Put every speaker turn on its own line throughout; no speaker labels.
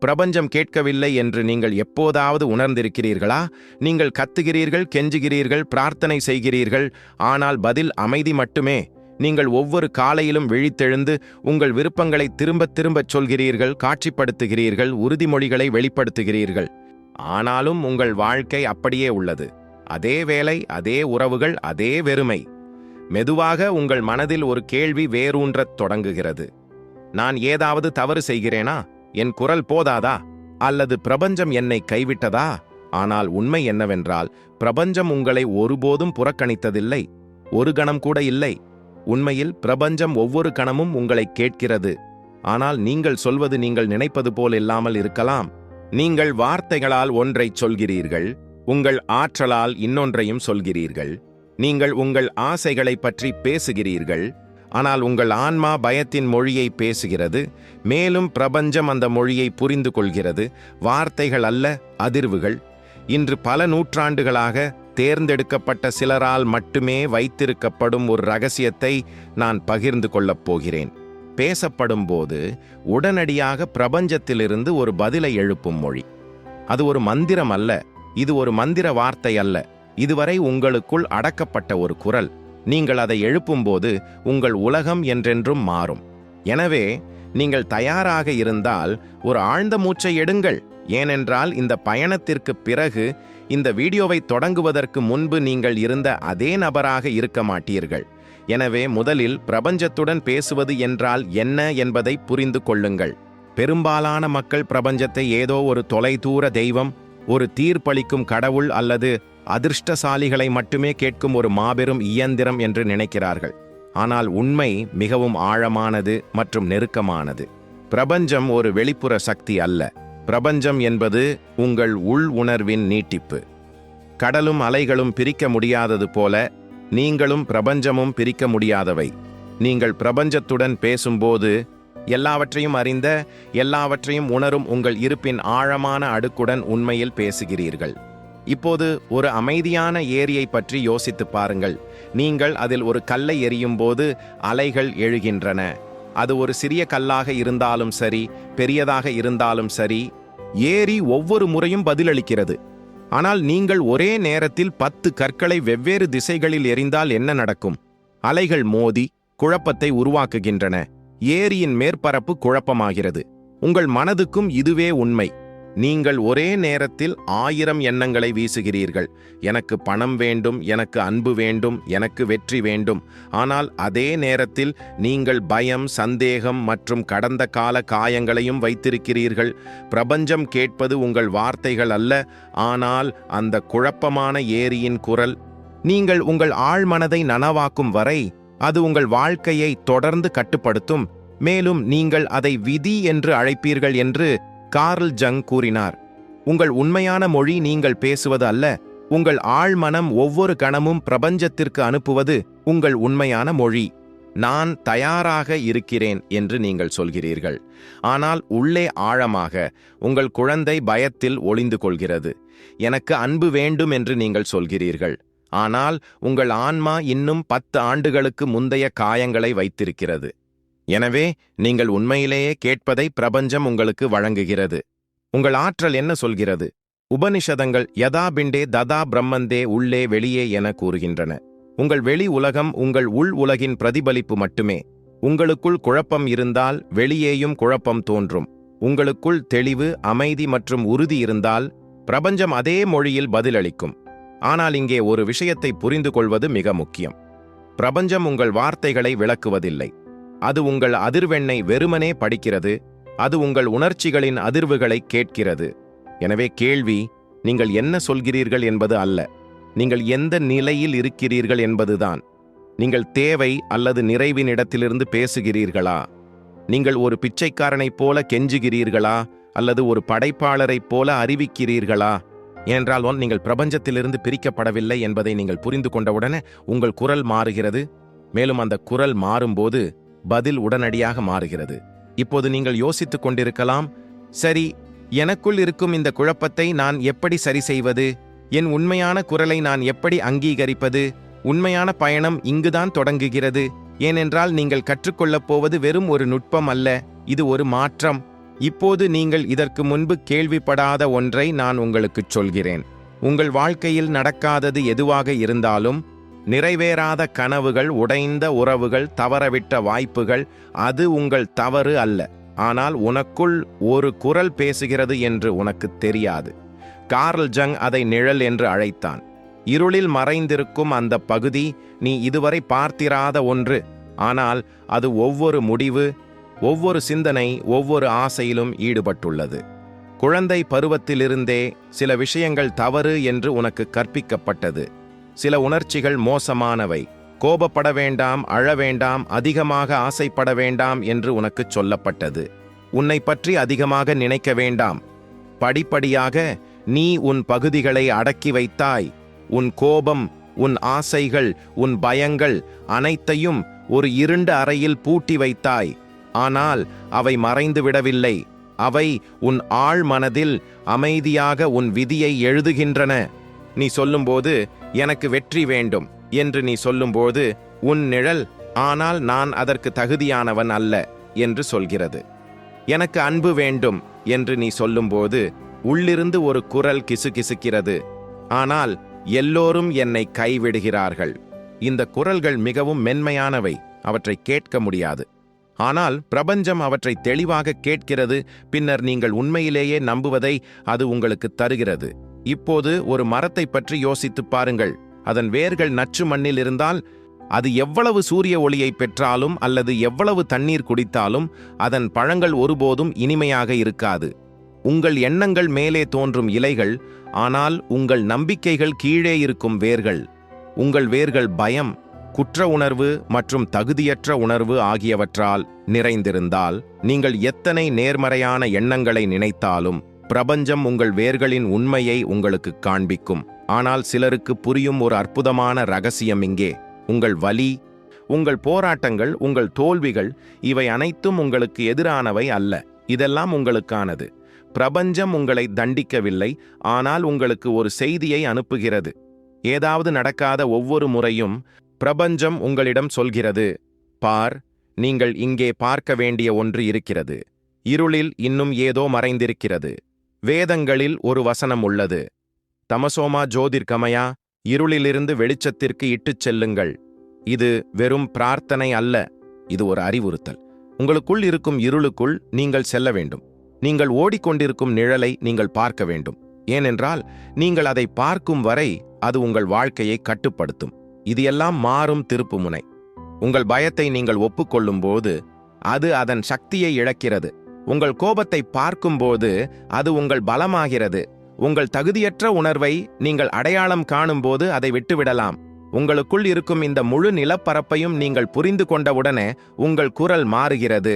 பிரபஞ்சம் கேட்கவில்லை என்று நீங்கள் எப்போதாவது உணர்ந்திருக்கிறீர்களா? நீங்கள் கத்துகிறீர்கள் கெஞ்சுகிறீர்கள் பிரார்த்தனை செய்கிறீர்கள் ஆனால் பதில் அமைதி மட்டுமே. நீங்கள் ஒவ்வொரு காலையிலும் விழித்தெழுந்து உங்கள் விருப்பங்களை திரும்பத் திரும்பச் சொல்கிறீர்கள் காட்சிப்படுத்துகிறீர்கள் உறுதிமொழிகளை வெளிப்படுத்துகிறீர்கள். ஆனாலும் உங்கள் வாழ்க்கை அப்படியே உள்ளது. அதே வேலை அதே உறவுகள் அதே வெறுமை. மெதுவாக உங்கள் மனதில் ஒரு கேள்வி வேரூன்றத் தொடங்குகிறது. நான் ஏதாவது தவறு செய்கிறேனா? என் குரல் போதாதா? அல்லது பிரபஞ்சம் என்னை கைவிட்டதா? ஆனால் உண்மை என்னவென்றால் பிரபஞ்சம் உங்களை ஒருபோதும் புறக்கணித்ததில்லை. ஒரு கணம் கூட இல்லை. உண்மையில் பிரபஞ்சம் ஒவ்வொரு கணமும் உங்களை கேட்கிறது. ஆனால் நீங்கள் சொல்வது நீங்கள் நினைப்பது போல் இல்லாமல் இருக்கலாம். நீங்கள் வார்த்தைகளால் ஒன்றைச் சொல்கிறீர்கள் உங்கள் ஆற்றலால் இன்னொன்றையும் சொல்கிறீர்கள். நீங்கள் உங்கள் ஆசைகளை பற்றி பேசுகிறீர்கள் ஆனால் உங்கள் ஆன்மா பயத்தின் மொழியை பேசுகிறது மேலும் பிரபஞ்சம் அந்த மொழியை புரிந்து கொள்கிறது வார்த்தைகள் அல்ல அதிர்வுகள். இன்று பல நூற்றாண்டுகளாக தேர்ந்தெடுக்கப்பட்ட சிலரால் மட்டுமே வைத்திருக்கப்படும் ஒரு ரகசியத்தை நான் பகிர்ந்து கொள்ளப் போகிறேன். பேசப்படும் போது உடனடியாக பிரபஞ்சத்திலிருந்து ஒரு பதிலை எழுப்பும் மொழி. அது ஒரு மந்திரம் அல்ல இது ஒரு மந்திர வார்த்தை அல்ல. இதுவரை உங்களுக்குள் அடக்கப்பட்ட ஒரு குரல். நீங்கள் அதை எழுப்பும்போது உங்கள் உலகம் என்றென்றும் மாறும். எனவே நீங்கள் தயாராக இருந்தால் ஒரு ஆழ்ந்த மூச்சை எடுங்கள். ஏனென்றால் இந்த பயணத்திற்கு பிறகு இந்த வீடியோவை தொடங்குவதற்கு முன்பு நீங்கள் இருந்த அதே நபராக இருக்க மாட்டீர்கள். எனவே முதலில் பிரபஞ்சத்துடன் பேசுவது என்றால் என்ன என்பதை புரிந்து கொள்ளுங்கள். பெரும்பாலான மக்கள் பிரபஞ்சத்தை ஏதோ ஒரு தொலைதூர தெய்வம் ஒரு தீர்ப்பளிக்கும் கடவுள் அல்லது அதிர்ஷ்டசாலிகளை மட்டுமே கேட்கும் ஒரு மாபெரும் இயந்திரம் என்று நினைக்கிறார்கள். ஆனால் உண்மை மிகவும் ஆழமானது மற்றும் நெருக்கமானது. பிரபஞ்சம் ஒரு வெளிப்புற சக்தி அல்ல. பிரபஞ்சம் என்பது உங்கள் உள் உணர்வின் நீட்டிப்பு. கடலும் அலைகளும் பிரிக்க முடியாதது போல நீங்களும் பிரபஞ்சமும் பிரிக்க முடியாதவை. நீங்கள் பிரபஞ்சத்துடன் பேசும்போது எல்லாவற்றையும் அறிந்த எல்லாவற்றையும் உணரும் உங்கள் இருப்பின் ஆழமான அடுக்குடன் உண்மையில் பேசுகிறீர்கள். இப்போது ஒரு அமைதியான ஏரியை பற்றி யோசித்து பாருங்கள். நீங்கள் அதில் ஒரு கல்லை எறியும்போது அலைகள் எழுகின்றன. அது ஒரு சிறிய கல்லாக இருந்தாலும் சரி பெரியதாக இருந்தாலும் சரி ஏரி ஒவ்வொரு முறையும் பதிலளிக்கிறது. ஆனால் நீங்கள் ஒரே நேரத்தில் பத்து கற்களை வெவ்வேறு திசைகளில் எறிந்தால் என்ன நடக்கும்? அலைகள் மோதி குழப்பத்தை உருவாக்குகின்றன. ஏரியின் மேற்பரப்பு குழப்பமாகிறது. உங்கள் மனதுக்கும் இதுவே உண்மை. நீங்கள் ஒரே நேரத்தில் ஆயிரம் எண்ணங்களை வீசுகிறீர்கள். எனக்கு பணம் வேண்டும் எனக்கு அன்பு வேண்டும் எனக்கு வெற்றி வேண்டும். ஆனால் அதே நேரத்தில் நீங்கள் பயம் சந்தேகம் மற்றும் கடந்த கால காயங்களையும் வைத்திருக்கிறீர்கள். பிரபஞ்சம் கேட்பது உங்கள் வார்த்தைகள் அல்ல. ஆனால் அந்த குழப்பமான ஏரியின் குரல் நீங்கள் உங்கள் ஆழ்மனதை நனவாக்கும் வரை அது உங்கள் வாழ்க்கையை தொடர்ந்து கட்டுப்படுத்தும். மேலும் நீங்கள் அதை விதி என்று அழைப்பீர்கள் என்று கார்ல் ஜங் கூறினார் உங்கள் உண்மையான மொழி நீங்கள் பேசுவது அல்ல உங்கள் ஆழ்மனம் ஒவ்வொரு கணமும் பிரபஞ்சத்திற்கு அனுப்புவது உங்கள் உண்மையான மொழி. நான் தயாராக இருக்கிறேன் என்று நீங்கள் சொல்கிறீர்கள். ஆனால் உள்ளே ஆழமாக உங்கள் குழந்தை பயத்தில் ஒளிந்து கொள்கிறது. எனக்கு அன்பு வேண்டும் என்று நீங்கள் சொல்கிறீர்கள். ஆனால் உங்கள் ஆன்மா இன்னும் பத்து ஆண்டுகளுக்கு முந்தைய காயங்களை வைத்திருக்கிறது. எனவே நீங்கள் உண்மையிலேயே கேட்பதை பிரபஞ்சம் உங்களுக்கு வழங்குகிறது. உங்கள் ஆற்றல் என்ன சொல்கிறது? உபனிஷதங்கள் யதா பிண்டே ததா பிரம்மந்தே உள்ளே வெளியே என கூறுகின்றன. உங்கள் வெளி உலகம் உங்கள் உள் உலகின் பிரதிபலிப்பு மட்டுமே. உங்களுக்குள் குழப்பம் இருந்தால் வெளியேயும் குழப்பம் தோன்றும். உங்களுக்குள் தெளிவு அமைதி மற்றும் உறுதி இருந்தால் பிரபஞ்சம் அதே மொழியில் பதிலளிக்கும். ஆனால் இங்கே ஒரு விஷயத்தை புரிந்து கொள்வது மிக முக்கியம். பிரபஞ்சம் உங்கள் வார்த்தைகளை விளக்குவதில்லை. அது உங்கள் அதிர்வெண்ணை வெறுமனே படிக்கிறது. அது உங்கள் உணர்ச்சிகளின் அதிர்வுகளை கேட்கிறது. எனவே கேள்வி நீங்கள் என்ன சொல்கிறீர்கள் என்பது அல்ல. நீங்கள் எந்த நிலையில் இருக்கிறீர்கள் என்பதுதான். நீங்கள் தேவை அல்லது நிறைவின் இடத்திலிருந்து பேசுகிறீர்களா? நீங்கள் ஒரு பிச்சைக்காரனைப் போல கெஞ்சுகிறீர்களா? அல்லது ஒரு படைப்பாளரைப் போல அறிவிக்கிறீர்களா? ஏனென்றால் ஒன் நீங்கள் பிரபஞ்சத்திலிருந்து பிரிக்கப்படவில்லை என்பதை நீங்கள் புரிந்து கொண்டவுடனே உங்கள் குரல் மாறுகிறது. மேலும் அந்த குரல் மாறும்போது பதில் உடனடியாக மாறுகிறது. இப்போது நீங்கள் யோசித்துக் கொண்டிருக்கலாம் சரி எனக்குள் இருக்கும் இந்த குழப்பத்தை நான் எப்படி சரி செய்வது? என் உண்மையான குரலை நான் எப்படி அங்கீகரிப்பது? உண்மையான பயணம் இங்குதான் தொடங்குகிறது. ஏனென்றால் நீங்கள் கற்றுக்கொள்ளப் போவது வெறும் ஒரு நுட்பம் அல்ல இது ஒரு மாற்றம். இப்போது நீங்கள் இதற்கு முன்பு கேள்விப்படாத ஒன்றை நான் உங்களுக்குச் சொல்கிறேன். உங்கள் வாழ்க்கையில் நடக்காதது எதுவாக இருந்தாலும் நிறைவேறாத கனவுகள் உடைந்த உறவுகள் தவறவிட்ட வாய்ப்புகள் அது உங்கள் தவறு அல்ல. ஆனால் உனக்குள் ஒரு குரல் பேசுகிறது என்று உனக்குத் தெரியாது. கார்ல் ஜங் அதை நிழல் என்று அழைத்தான். இருளில் மறைந்திருக்கும் அந்த பகுதி நீ இதுவரை பார்த்திராத ஒன்று. ஆனால் அது ஒவ்வொரு முடிவு ஒவ்வொரு சிந்தனை ஒவ்வொரு ஆசையிலும் ஈடுபட்டுள்ளது. குழந்தை பருவத்திலிருந்தே சில விஷயங்கள் தவறு என்று உனக்கு கற்பிக்கப்பட்டது. சில உணர்ச்சிகள் மோசமானவை. கோபப்பட வேண்டாம் அழ வேண்டாம் அதிகமாக ஆசைப்பட வேண்டாம் என்று உனக்குச் சொல்லப்பட்டது. உன்னை பற்றி அதிகமாக நினைக்க வேண்டாம். படிப்படியாக நீ உன் பகுதிகளை அடக்கி வைத்தாய். உன் கோபம் உன் ஆசைகள் உன் பயங்கள் அனைத்தையும் ஒரு இருண்ட அறையில் பூட்டி வைத்தாய். ஆனால் அவை மறைந்து விடவில்லை. அவை உன் ஆழ் மனதில் அமைதியாக உன் விதியை எழுதுகின்றன. நீ சொல்லும்போது எனக்கு வெற்றி வேண்டும் என்று நீ சொல்லும்போது உன் நிழல் ஆனால் நான் அதற்கு தகுதியானவன் அல்ல என்று சொல்கிறது. எனக்கு அன்பு வேண்டும் என்று நீ சொல்லும்போது உள்ளிருந்து ஒரு குரல் கிசுகிசுக்கிறது. ஆனால் எல்லோரும் என்னை கைவிடுகிறார்கள். இந்த குரல்கள் மிகவும் மென்மையானவை அவற்றை கேட்க முடியாது. ஆனால் பிரபஞ்சம் அவற்றை தெளிவாக கேட்கிறது பின்னர் நீங்கள் உண்மையிலேயே நம்புவதை அது உங்களுக்கு தருகிறது. இப்போது ஒரு மரத்தை பற்றி யோசித்துப் பாருங்கள். அதன் வேர்கள் நச்சு மண்ணில் இருந்தால் அது எவ்வளவு சூரிய ஒளியை பெற்றாலும் அல்லது எவ்வளவு தண்ணீர் குடித்தாலும் அதன் பழங்கள் ஒருபோதும் இனிமையாக இருக்காது. உங்கள் எண்ணங்கள் மேலே தோன்றும் இலைகள் ஆனால் உங்கள் நம்பிக்கைகள் கீழே இருக்கும் வேர்கள். உங்கள் வேர்கள் பயம் குற்ற உணர்வு மற்றும் தகுதியற்ற உணர்வு ஆகியவற்றால் நிறைந்திருந்தால் நீங்கள் எத்தனை நேர்மறையான எண்ணங்களை நினைத்தாலும் பிரபஞ்சம் உங்கள் வேர்களின் உண்மையை உங்களுக்கு காண்பிக்கும். ஆனால் சிலருக்கு புரியும் ஒரு அற்புதமான ரகசியம் இங்கே. உங்கள் வலி உங்கள் போராட்டங்கள் உங்கள் தோல்விகள் இவை அனைத்தும் உங்களுக்கு எதிரானவை அல்ல. இதெல்லாம் உங்களுக்கானது. பிரபஞ்சம் உங்களை தண்டிக்கவில்லை ஆனால் உங்களுக்கு ஒரு செய்தியை அனுப்புகிறது. ஏதாவது நடக்காத ஒவ்வொரு முறையும் பிரபஞ்சம் உங்களிடம் சொல்கிறது பார் நீங்கள் இங்கே பார்க்க வேண்டிய ஒன்று இருக்கிறது. இருளில் இன்னும் ஏதோ மறைந்திருக்கிறது. வேதங்களில் ஒரு வசனம் உள்ளது. தமசோமா ஜோதிர்கமயா இருளிலிருந்து வெளிச்சத்திற்கு இட்டுச் செல்லுங்கள். இது வெறும் பிரார்த்தனை அல்ல இது ஒரு அறிவுறுத்தல். உங்களுக்குள் இருக்கும் இருளுக்குள் நீங்கள் செல்ல வேண்டும். நீங்கள் ஓடிக்கொண்டிருக்கும் நிழலை நீங்கள் பார்க்க வேண்டும். ஏனென்றால் நீங்கள் அதை பார்க்கும் வரை அது உங்கள் வாழ்க்கையை கட்டுப்படுத்தும். இது எல்லாம் மாறும் திருப்புமுனை. உங்கள் பயத்தை நீங்கள் ஒப்புக்கொள்ளும்போது அது அதன் சக்தியை இழக்கிறது. உங்கள் கோபத்தை பார்க்கும்போது அது உங்கள் பலமாகிறது. உங்கள் தகுதியற்ற உணர்வை நீங்கள் அடையாளம் காணும்போது அதை விட்டுவிடலாம். உங்களுக்குள் இருக்கும் இந்த முழு நிலப்பரப்பையும் நீங்கள் புரிந்து கொண்டவுடனே உங்கள் குரல் மாறுகிறது.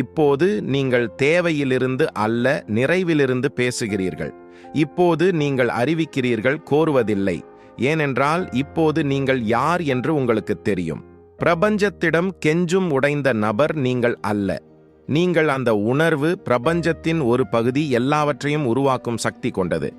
இப்போது நீங்கள் தேவையிலிருந்து அல்ல நிறைவிலிருந்து பேசுகிறீர்கள். இப்போது நீங்கள் அறிவிக்கிறீர்கள் கோருவதில்லை. ஏனென்றால் இப்போது நீங்கள் யார் என்று உங்களுக்கு தெரியும். பிரபஞ்சத்திடம் கெஞ்சும் உடைந்த நபர் நீங்கள் அல்ல. நீங்கள் அந்த உணர்வு பிரபஞ்சத்தின் ஒரு பகுதி எல்லாவற்றையும் உருவாக்கும் சக்தி கொண்டது.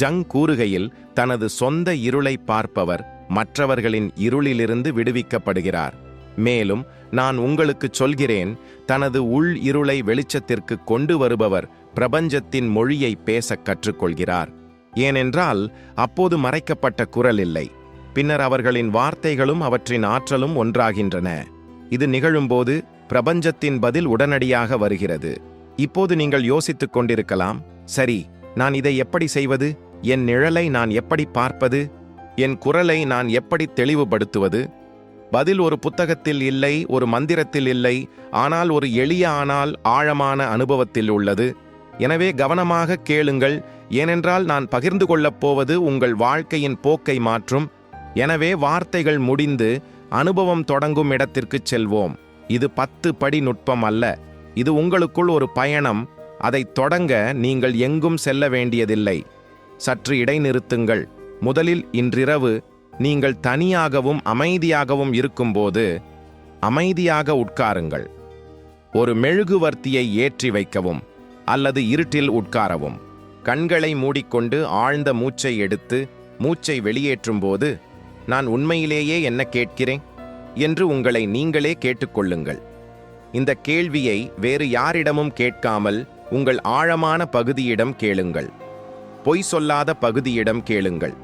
ஜங் கூறுகையில் தனது சொந்த இருளை பார்ப்பவர் மற்றவர்களின் இருளிலிருந்து விடுவிக்கப்படுகிறார். மேலும் நான் உங்களுக்குச் சொல்கிறேன் தனது உள் இருளை வெளிச்சத்திற்கு கொண்டு வருபவர் பிரபஞ்சத்தின் மொழியை பேசக் கற்றுக்கொள்கிறார். ஏனென்றால் அப்போது மறைக்கப்பட்ட குரல் இல்லை. பின்னர் அவர்களின் வார்த்தைகளும் அவற்றின் ஆற்றலும் ஒன்றாகின்றன. இது நிகழும்போது பிரபஞ்சத்தின் பதில் உடனடியாக வருகிறது. இப்போது நீங்கள் யோசித்துக் கொண்டிருக்கலாம் சரி நான் இதை எப்படி செய்வது? என் நிழலை நான் எப்படி பார்ப்பது? என் குரலை நான் எப்படி தெளிவுபடுத்துவது? பதில் ஒரு புத்தகத்தில் இல்லை ஒரு மந்திரத்தில் இல்லை ஆனால் ஒரு எளிய ஆனால் ஆழமான அனுபவத்தில் உள்ளது. எனவே கவனமாக கேளுங்கள் ஏனென்றால் நான் பகிர்ந்து கொள்ளப் போவது உங்கள் வாழ்க்கையின் போக்கை மாற்றும். எனவே வார்த்தைகள் முடிந்து அனுபவம் தொடங்கும் இடத்திற்குச் செல்வோம். இது பத்து படி நுட்பம் அல்ல. இது உங்களுக்குள் ஒரு பயணம். அதை தொடங்க நீங்கள் எங்கும் செல்ல வேண்டியதில்லை. சற்று இடைநிறுத்துங்கள். முதலில் இன்றிரவு நீங்கள் தனியாகவும் அமைதியாகவும் இருக்கும்போது அமைதியாக உட்காருங்கள். ஒரு மெழுகுவர்த்தியை ஏற்றி வைக்கவும் அல்லது இருட்டில் உட்காரவும். கண்களை மூடிக்கொண்டு ஆழ்ந்த மூச்சை எடுத்து மூச்சை வெளியேற்றும்போது நான் உண்மையிலேயே என்ன கேட்கிறேன்? என்று உங்களை நீங்களே கேட்டுக்கொள்ளுங்கள். இந்த கேள்வியை வேறு யாரிடமும் கேட்காமல் உங்கள் ஆழமான பகுதியிடம் கேளுங்கள். பொய் சொல்லாத பகுதியிடம் கேளுங்கள்.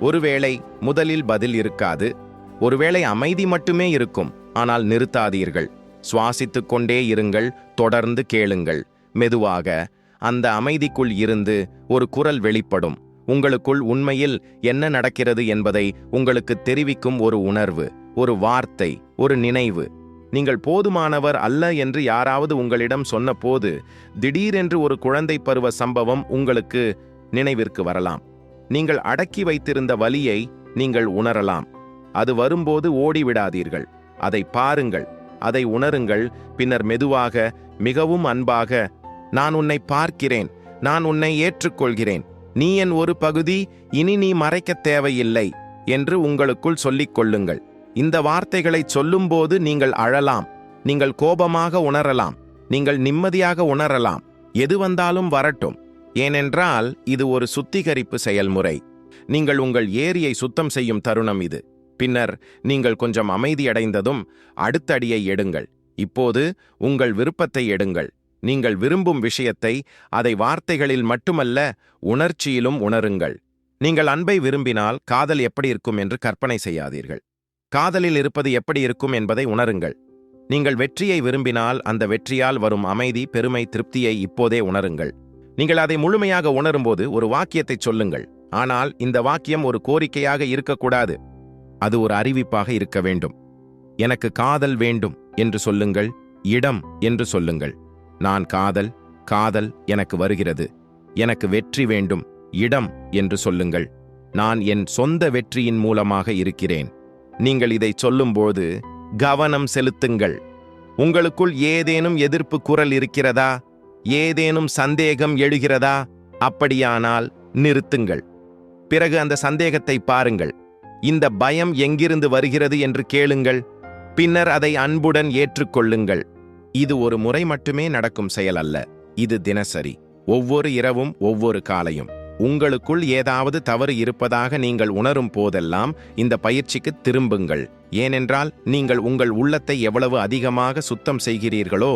ஒருவேளை முதலில் பதில் இருக்காது. ஒருவேளை அமைதி மட்டுமே இருக்கும். ஆனால் நிறுத்தாதீர்கள். சுவாசித்துக் கொண்டே இருங்கள். தொடர்ந்து கேளுங்கள். மெதுவாக அந்த அமைதிக்குள் இருந்து ஒரு குரல் வெளிப்படும். உங்களுக்குள் உண்மையில் என்ன நடக்கிறது என்பதை உங்களுக்கு தெரிவிக்கும் ஒரு உணர்வு ஒரு வார்த்தை ஒரு நினைவு. நீங்கள் போதுமானவர் அல்ல என்று யாராவது உங்களிடம் சொன்னபோது திடீரென்று ஒரு குழந்தை பருவ சம்பவம் உங்களுக்கு நினைவிற்கு வரலாம். நீங்கள் அடக்கி வைத்திருந்த வலியை நீங்கள் உணரலாம். அது வரும்போது ஓடிவிடாதீர்கள். அதை பாருங்கள். அதை உணருங்கள். பின்னர் மெதுவாக மிகவும் அன்பாக நான் உன்னை பார்க்கிறேன். நான் உன்னை ஏற்றுக்கொள்கிறேன். நீ என் ஒரு பகுதி இனி நீ மறைக்கத் தேவையில்லை என்று உங்களுக்குள் சொல்லிக் கொள்ளுங்கள் இந்த வார்த்தைகளை சொல்லும்போது நீங்கள் அழலாம் நீங்கள் கோபமாக உணரலாம் நீங்கள் நிம்மதியாக உணரலாம். எது வந்தாலும் வரட்டும். ஏனென்றால் இது ஒரு சுத்திகரிப்பு செயல்முறை. நீங்கள் உங்கள் ஏரியை சுத்தம் செய்யும் தருணம் இது. பின்னர் நீங்கள் கொஞ்சம் அமைதியடைந்ததும் அடுத்த அடியை எடுங்கள். இப்போது உங்கள் விருப்பத்தை எடுங்கள். நீங்கள் விரும்பும் விஷயத்தை அதை வார்த்தைகளில் மட்டுமல்ல உணர்ச்சியிலும் உணருங்கள். நீங்கள் அன்பை விரும்பினால் காதல் எப்படி இருக்கும் என்று கற்பனை செய்யாதீர்கள். காதலில் இருப்பது எப்படி இருக்கும் என்பதை உணருங்கள். நீங்கள் வெற்றியை விரும்பினால் அந்த வெற்றியால் வரும் அமைதி பெருமை திருப்தியை இப்போதே உணருங்கள். நீங்கள் அதை முழுமையாக உணரும்போது ஒரு வாக்கியத்தை சொல்லுங்கள். ஆனால் இந்த வாக்கியம் ஒரு கோரிக்கையாக இருக்கக்கூடாது. அது ஒரு அறிவிப்பாக இருக்க வேண்டும். எனக்கு காதல் வேண்டும் என்று சொல்லுங்கள் இடம் என்று சொல்லுங்கள். நான் காதல் காதல் எனக்கு வருகிறது. எனக்கு வெற்றி வேண்டும் இடம் என்று சொல்லுங்கள். நான் என் சொந்த வெற்றியின் மூலமாக இருக்கிறேன். நீங்கள் இதை சொல்லும்போது கவனம் செலுத்துங்கள். உங்களுக்குள் ஏதேனும் எதிர்ப்பு குரல் இருக்கிறதா? ஏதேனும் சந்தேகம் எழுகிறதா? அப்படியானால் நிறுத்துங்கள். பிறகு அந்த சந்தேகத்தை பாருங்கள். இந்த பயம் எங்கிருந்து வருகிறது என்று கேளுங்கள். பின்னர் அதை அன்புடன் ஏற்றுக்கொள்ளுங்கள். இது ஒரு முறை மட்டுமே நடக்கும் செயல் அல்ல. இது தினசரி. ஒவ்வொரு இரவும் ஒவ்வொரு காலையும். உங்களுக்குள் ஏதாவது தவறு இருப்பதாக நீங்கள் உணரும் போதெல்லாம் இந்த பயிற்சிக்கு திரும்புங்கள். ஏனென்றால் நீங்கள் உங்கள் உள்ளத்தை எவ்வளவு அதிகமாக சுத்தம் செய்கிறீர்களோ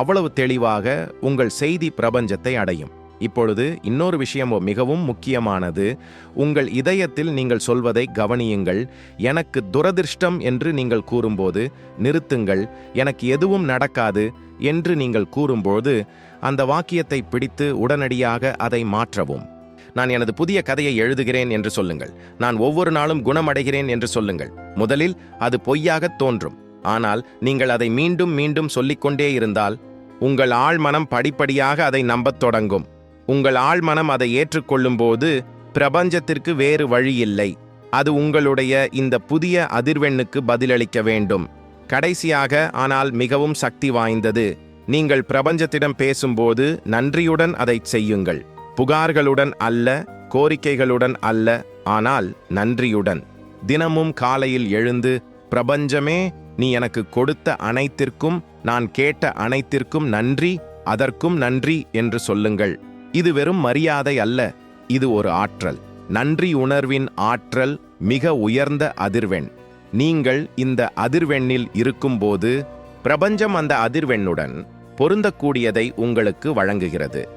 அவ்வளவு தெளிவாக உங்கள் செய்தி பிரபஞ்சத்தை அடையும். இப்பொழுது இன்னொரு விஷயம் மிகவும் முக்கியமானது. உங்கள் இதயத்தில் நீங்கள் சொல்வதை கவனியுங்கள். எனக்கு துரதிர்ஷ்டம் என்று நீங்கள் கூறும்போது நிறுத்துங்கள். எனக்கு எதுவும் நடக்காது என்று நீங்கள் கூறும்போது அந்த வாக்கியத்தை பிடித்து உடனடியாக அதை மாற்றவும். நான் எனது புதிய கதையை எழுதுகிறேன் என்று சொல்லுங்கள். நான் ஒவ்வொரு நாளும் குணமடைகிறேன் என்று சொல்லுங்கள். முதலில் அது பொய்யாகத் தோன்றும். ஆனால் நீங்கள் அதை மீண்டும் மீண்டும் சொல்லிக்கொண்டே இருந்தால் உங்கள் ஆழ்மனம் படிப்படியாக அதை நம்பத் தொடங்கும். உங்கள் ஆழ்மனம் அதை ஏற்றுக்கொள்ளும்போது பிரபஞ்சத்திற்கு வேறு வழி இல்லை அது உங்களுடைய இந்த புதிய அதிர்வெண்ணுக்கு பதிலளிக்க வேண்டும். கடைசியாக ஆனால் மிகவும் சக்தி வாய்ந்தது. நீங்கள் பிரபஞ்சத்திடம் பேசும்போது நன்றியுடன் அதை செய்யுங்கள். புகார்களுடன் அல்ல கோரிக்கைகளுடன் அல்ல ஆனால் நன்றியுடன். தினமும் காலையில் எழுந்து பிரபஞ்சமே நீ எனக்கு கொடுத்த அனைத்திற்கும் நான் கேட்ட அனைத்திற்கும் நன்றி அதற்கும் நன்றி என்று சொல்லுங்கள். இது வெறும் மரியாதை அல்ல இது ஒரு ஆற்றல். நன்றி உணர்வின் ஆற்றல் மிக உயர்ந்த அதிர்வெண். நீங்கள் இந்த அதிர்வெண்ணில் இருக்கும்போது பிரபஞ்சம் அந்த அதிர்வெண்ணுடன் பொருந்தக்கூடியதை உங்களுக்கு வழங்குகிறது.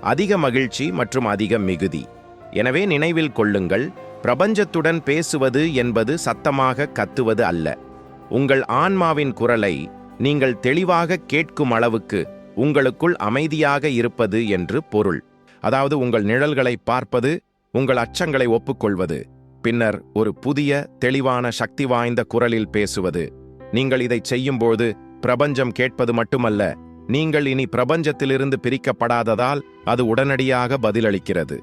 அதிக மகிழ்ச்சி மற்றும் அதிக மிகுதி. எனவே நினைவில் கொள்ளுங்கள் பிரபஞ்சத்துடன் பேசுவது என்பது சத்தமாக கத்துவது அல்ல. உங்கள் ஆன்மாவின் குரலை நீங்கள் தெளிவாக கேட்கும் அளவுக்கு உங்களுக்குள் அமைதியாக இருப்பது என்று பொருள். அதாவது உங்கள் நிழல்களை பார்ப்பது உங்கள் அச்சங்களை ஒப்புக்கொள்வது. பின்னர் ஒரு புதிய தெளிவான சக்தி வாய்ந்த குரலில் பேசுவது. நீங்கள் இதைச் செய்யும்போது பிரபஞ்சம் கேட்பது மட்டுமல்ல நீங்கள் இனி பிரபஞ்சத்திலிருந்து பிரிக்கப்படாததால் அது உடனடியாக பதிலளிக்கிறது.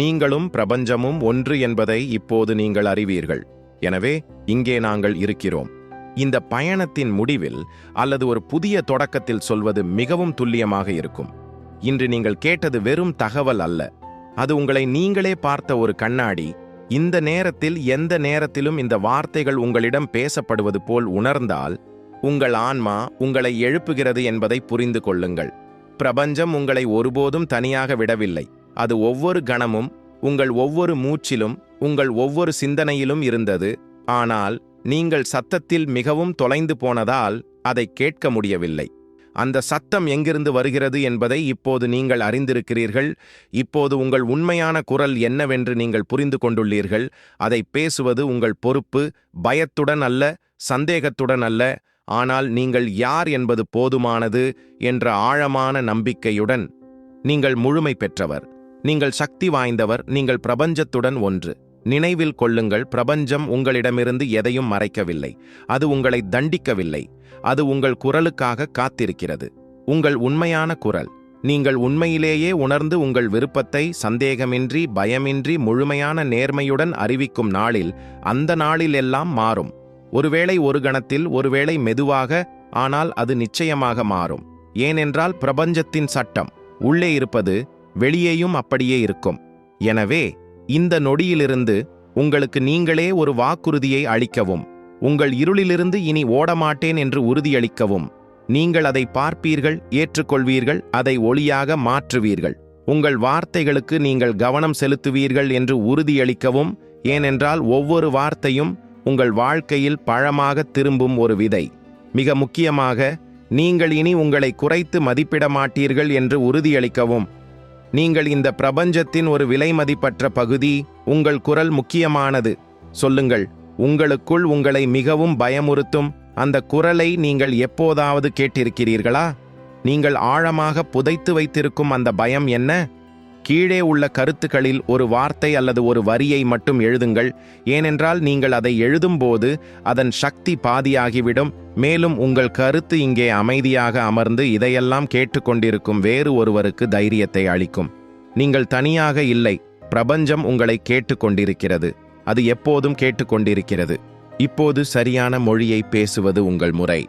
நீங்களும் பிரபஞ்சமும் ஒன்று என்பதை இப்போது நீங்கள் அறிவீர்கள். எனவே இங்கே நாங்கள் இருக்கிறோம். இந்த பயணத்தின் முடிவில் அல்லது ஒரு புதிய தொடக்கத்தில் சொல்வது மிகவும் துல்லியமாக இருக்கும். இன்று நீங்கள் கேட்டது வெறும் தகவல் அல்ல. அது உங்களை நீங்களே பார்த்த ஒரு கண்ணாடி. இந்த நேரத்தில் எந்த நேரத்திலும் இந்த வார்த்தைகள் உங்களிடம் பேசப்படுவது போல் உணர்ந்தால் உங்கள் ஆன்மா உங்களை எழுப்புகிறது என்பதை புரிந்து கொள்ளுங்கள். பிரபஞ்சம் உங்களை ஒருபோதும் தனியாக விடவில்லை. அது ஒவ்வொரு கணமும் உங்கள் ஒவ்வொரு மூச்சிலும் உங்கள் ஒவ்வொரு சிந்தனையிலும் இருந்தது. ஆனால் நீங்கள் சத்தத்தில் மிகவும் தொலைந்து போனதால் அதை கேட்க முடியவில்லை. அந்த சத்தம் எங்கிருந்து வருகிறது என்பதை இப்போது நீங்கள் அறிந்திருக்கிறீர்கள். இப்போது உங்கள் உண்மையான குரல் என்னவென்று நீங்கள் புரிந்து கொண்டுள்ளீர்கள். அதை பேசுவது உங்கள் பொறுப்பு பயத்துடன் அல்ல சந்தேகத்துடன் அல்ல. ஆனால் நீங்கள் யார் என்பது போதுமானது என்ற ஆழமான நம்பிக்கையுடன் நீங்கள் முழுமை பெற்றவர். நீங்கள் சக்தி வாய்ந்தவர் நீங்கள் பிரபஞ்சத்துடன் ஒன்று. நினைவில் கொள்ளுங்கள் பிரபஞ்சம் உங்களிடமிருந்து எதையும் மறைக்கவில்லை. அது உங்களை தண்டிக்கவில்லை. அது உங்கள் குரலுக்காக காத்திருக்கிறது. உங்கள் உண்மையான குரல். நீங்கள் உண்மையிலேயே உணர்ந்து உங்கள் விருப்பத்தை சந்தேகமின்றி பயமின்றி முழுமையான நேர்மையுடன் அறிவிக்கும் நாளில் அந்த நாளில் எல்லாம் மாறும். ஒருவேளை ஒரு கணத்தில் ஒருவேளை மெதுவாக ஆனால் அது நிச்சயமாக மாறும். ஏனென்றால் பிரபஞ்சத்தின் சட்டம். உள்ளே இருப்பது வெளியேயும் அப்படியே இருக்கும். எனவே இந்த நொடியிலிருந்து உங்களுக்கு நீங்களே ஒரு வாக்குறுதியை அளிக்கவும். உங்கள் இருளிலிருந்து இனி ஓடமாட்டேன் என்று உறுதியளிக்கவும். நீங்கள் அதை பார்ப்பீர்கள் ஏற்றுக்கொள்வீர்கள் அதை ஒளியாக மாற்றுவீர்கள். உங்கள் வார்த்தைகளுக்கு நீங்கள் கவனம் செலுத்துவீர்கள் என்று உறுதியளிக்கவும். ஏனென்றால் ஒவ்வொரு வார்த்தையும் உங்கள் வாழ்க்கையில் பழமாக திரும்பும் ஒரு விதை. மிக முக்கியமாக நீங்கள் இனி உங்களை குறைத்து மதிப்பிட மாட்டீர்கள் என்று உறுதியளிக்கவும். நீங்கள் இந்த பிரபஞ்சத்தின் ஒரு விலைமதிப்பற்ற பகுதி உங்கள் குரல் முக்கியமானது. சொல்லுங்கள் உங்களுக்குள் உங்களை மிகவும் பயமுறுத்தும் அந்த குரலை நீங்கள் எப்போதாவது கேட்டிருக்கிறீர்களா? நீங்கள் ஆழமாக புதைத்து வைத்திருக்கும் அந்த பயம் என்ன? கீழே உள்ள கருத்துக்களில் ஒரு வார்த்தை அல்லது ஒரு வரியை மட்டும் எழுதுங்கள். ஏனென்றால் நீங்கள் அதை எழுதும்போது அதன் சக்தி பாதியாகிவிடும். மேலும் உங்கள் கருத்து இங்கே அமைதியாக அமர்ந்து இதையெல்லாம் கேட்டுக்கொண்டிருக்கும் வேறு ஒருவருக்கு தைரியத்தை அளிக்கும். நீங்கள் தனியாக இல்லை. பிரபஞ்சம் உங்களை கேட்டுக்கொண்டிருக்கிறது. அது எப்போதும் கேட்டுக்கொண்டிருக்கிறது. இப்போது சரியான மொழியை பேசுவது உங்கள் முறை.